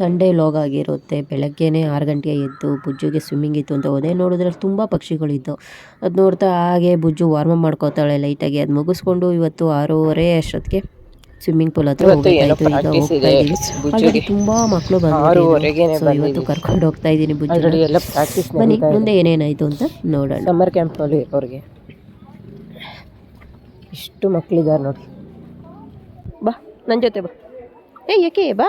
Sunday log ಆಗಿರುತ್ತೆ. ಬೆಳಗ್ಗೆನೇ ಆರು ಗಂಟೆಗೆ ಎದ್ದು ಬುಜ್ಜುಗೆ ಸ್ವಿಮ್ಮಿಂಗ್ ಇತ್ತು ಅಂತ ಹೋದೆ. ನೋಡಿದ್ರೆ ತುಂಬ ಪಕ್ಷಿಗಳಿದ್ದವು. ಅದು ನೋಡ್ತಾ ಹಾಗೆ ಬುಜ್ಜು ಅಪ್ ಮಾಡ್ಕೋತಾಳೆ ಲೈಟಾಗಿ ಅದು ಮುಗಿಸ್ಕೊಂಡು ಇವತ್ತು ಆರೂವರೆ ಅಷ್ಟೊತ್ತಿಗೆ ಸ್ವಿಮ್ಮಿಂಗ್ ಪೂಲ್ ಹತ್ರ. ಆಲ್ರೆಡಿ ತುಂಬಾ ಮಕ್ಕಳು ಬಂದು ಬಂದಿದ್ರು ಸೊ ಇವತ್ತು ಕರ್ಕೊಂಡು ಹೋಗ್ತಾ ಇದ್ದೀನಿ ಬುಜ್ಜು ಬನ್ನಿ ಮುಂದೆ ಏನೇನಾಯ್ತು ಅಂತ ನೋಡೋಣ. ಸಮ್ಮರ್ ಕ್ಯಾಂಪ್ನಲ್ಲಿ ಅವ್ರಿಗೆ. ಇಷ್ಟು ಮಕ್ಕಳಿದ್ದಾರೆ ನೋಡಿ ಬಾ ನನ್ನ ಜೊತೆ ಬಾ. ಏ ಯಾಕೆ ಬಾ.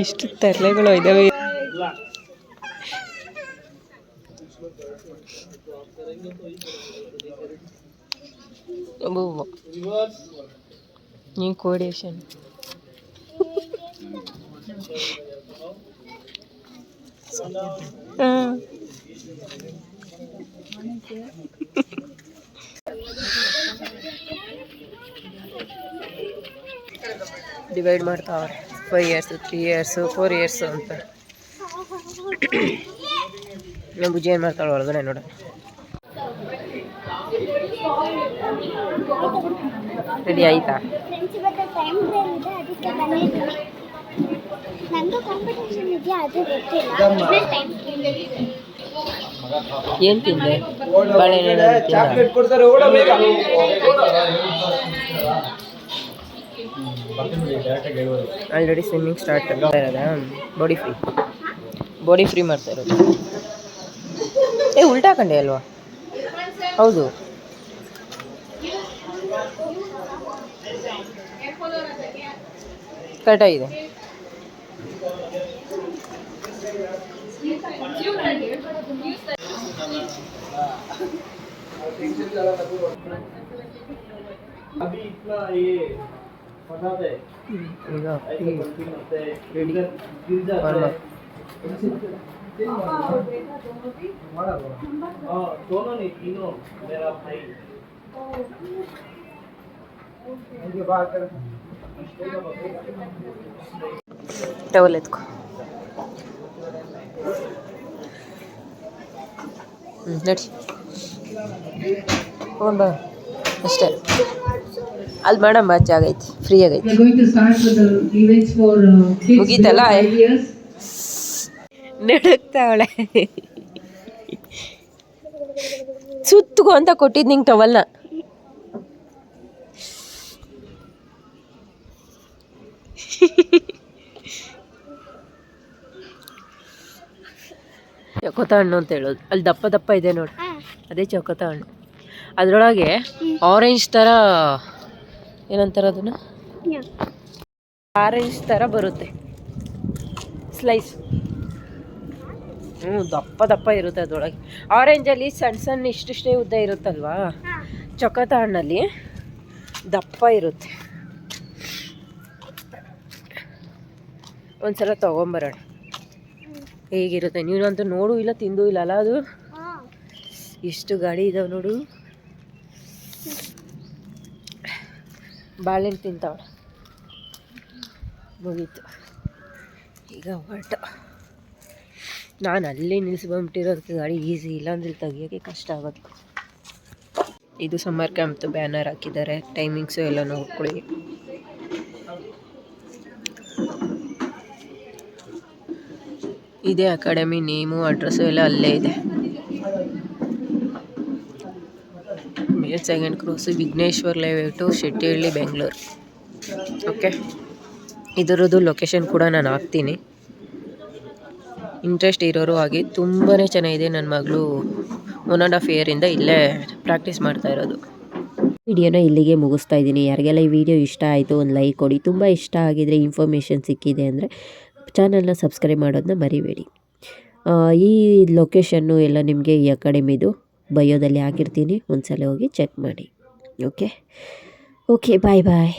ಇಷ್ಟು ತರಲೆಗಳು ಇದಾವೆ ಅಬ್ಬಬ್ಬ. ನೀನ್ ಕೋಆರ್ಡಿನೇಷನ್ ಡಿವೈಡ್ ಮಾಡ್ತಾವ್ರೆ. Five years three years four years ಅಂತ. ನಮ್ಮ ಬುಜ್ಜಿ ಏನು ಮಾಡ್ತಾಳೆ ಒಳಗಡೆ ನೋಡ. ರೆಡಿ ಆಯ್ತಾ? ಫ್ರೆಂಡ್ಸ್ ಇವತ್ತು ಟೈಮ್ ಆಲ್ರೆಡಿ ಸ್ವಿಮ್ಮಿಂಗ್ ಸ್ಟಾರ್ಟ್ ಆಗ್ತಾ ಇರೋದಾ? ಬಾಡಿ ಫ್ರೀ ಬಾಡಿ ಫ್ರೀ ಮಾಡ್ತಾ ಇರೋದು. ಏ ಉಲ್ಟಾ ಕಂಡೆ ಅಲ್ವಾ? ಹೌದು. ಕರೆಕ್ಟಾಗಿದೆ ಈಗ ರೆಡಿ ಟವಲ್ ಎತ್ಕೊ ಹ್ಞೂ ನಡಿ ಹೋಗೋಣ ಬಾ ಅಷ್ಟೇ ಅಲ್ಲಿ ಮೇಡಮ್ ಜಾಗ ಆಗೈತಿ ಫ್ರೀ ಆಗೈತಿ. Uh, ಮುಗೀತಲ್ಲ? ನಡುಕ್ತಾವಳೆ ಸುತ್ತಗು ಅಂತ ಕೊಟ್ಟಿದ್ದು ನಿಂಗೆ ಟವಲ್ನ ಚಕೋತ ಹಣ್ಣು ಅಂತ ಹೇಳೋದು. ಅಲ್ಲಿ ದಪ್ಪ ದಪ್ಪ ಇದೆ ನೋಡಿ. ಅದೇ ಚಕೋತ ಹಣ್ಣು. ಅದರೊಳಗೆ ಆರೆಂಜ್ ಥರ ಏನಂತಾರೆ ಅದನ್ನು? ಆರೆಂಜ್ ಥರ ಬರುತ್ತೆ. ಸ್ಲೈಸ್ ಹ್ಞೂ ದಪ್ಪ ದಪ್ಪ ಇರುತ್ತೆ ಅದರೊಳಗೆ. ಆರೆಂಜಲ್ಲಿ ಸಣ್ಣ ಸಣ್ಣ ಇಷ್ಟಿಷ್ಟೇ ಉದ್ದ ಇರುತ್ತಲ್ವಾ? ಚೊಕತ ಹಣ್ಣಲ್ಲಿ ದಪ್ಪ ಇರುತ್ತೆ. ಒಂದ್ಸಲ ತಗೊಂಬರೋಣ. ಹೇಗಿರುತ್ತೆ? ನೀನಂತೂ ನೋಡು ಇಲ್ಲ ತಿಂದು ಇಲ್ಲ ಅಲ್ಲ ಅದು? ಎಷ್ಟು ಗಾಡಿ ಇದಾವೆ ನೋಡು. ಬಾಳೆಹಣ್ಣು ತಿಂತಾವಳೆ. ಮುಗೀತು. ಈಗ ಹೊರಟ. ನಾನು ಅಲ್ಲೇ ನಿಲ್ಲಿಸ್ಕೊಂಬಿಟ್ಟಿರೋದಕ್ಕೆ ಗಾಡಿ ಈಸಿ ಇಲ್ಲಾಂದ್ರೆ ಇಲ್ಲಿ ತೆಗಿಯೋಕ್ಕೆ ಕಷ್ಟ ಆಗೋದು. ಇದು ಸಮ್ಮರ್ ಕ್ಯಾಂಪ್ದು ಬ್ಯಾನರ್ ಹಾಕಿದ್ದಾರೆ. ಟೈಮಿಂಗ್ಸು ಎಲ್ಲ ನೋಡ್ಕೊಳ್ಳಿ ಇದೇ ಅಕಾಡೆಮಿ ನೇಮು ಅಡ್ರೆಸ್ಸು ಎಲ್ಲ ಅಲ್ಲೇ ಇದೆ. ಮೇಲ್ second cross Vighneshwar layout Shettihalli Bengaluru okay ಇದರದ್ದು ಲೊಕೇಶನ್ ಕೂಡ ನಾನು ಹಾಕ್ತೀನಿ. ಇಂಟ್ರೆಸ್ಟ್ ಇರೋರು ಆಗಿ ತುಂಬಾ ಚೆನ್ನಾಗಿದೆ ನನ್ನ ಮಗಳು. ಒನ್ ಆ್ಯಂಡ್ ಹಾಫ್ ಇಯರಿಂದ ಇಲ್ಲೇ ಪ್ರಾಕ್ಟೀಸ್ ಮಾಡ್ತಾ ಇರೋದು. ವಿಡಿಯೋನ ಇಲ್ಲಿಗೆ ಮುಗಿಸ್ತಾ ಇದ್ದೀನಿ. ಯಾರಿಗೆಲ್ಲ ಈ ವಿಡಿಯೋ ಇಷ್ಟ ಆಯಿತು ಒಂದು ಲೈಕ್ ಕೊಡಿ. ತುಂಬ ಇಷ್ಟ ಆಗಿದ್ರೆ ಇನ್ಫಾರ್ಮೇಷನ್ ಸಿಕ್ಕಿದೆ ಅಂದರೆ ಚಾನಲ್ನ ಸಬ್ಸ್ಕ್ರೈಬ್ ಮಾಡೋದನ್ನ ಮರಿಬೇಡಿ. ಈ ಲೊಕೇಶನ್ನು ಎಲ್ಲ ನಿಮಗೆ ಈ ಅಕಾಡೆಮಿದು ಬಯೋದಲ್ಲಿ ಹಾಕಿರ್ತೀನಿ ಒಂದ್ಸಲ ಹೋಗಿ ಚೆಕ್ ಮಾಡಿ. ಓಕೆ ಓಕೆ ಬಾಯ್ ಬಾಯ್